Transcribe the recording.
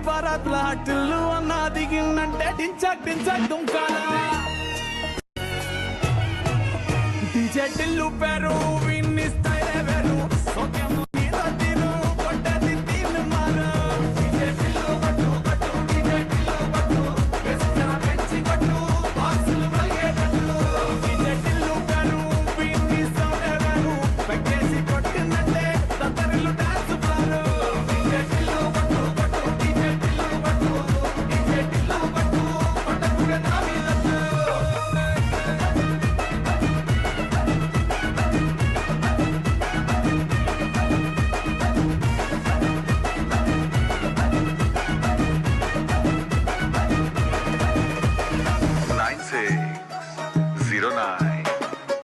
టిల్లు అన్న దిగిందంటే డించక్ డించక్ దుంకాలా డీజే టిల్లు పేరు విన్నిస్తాయి Girona.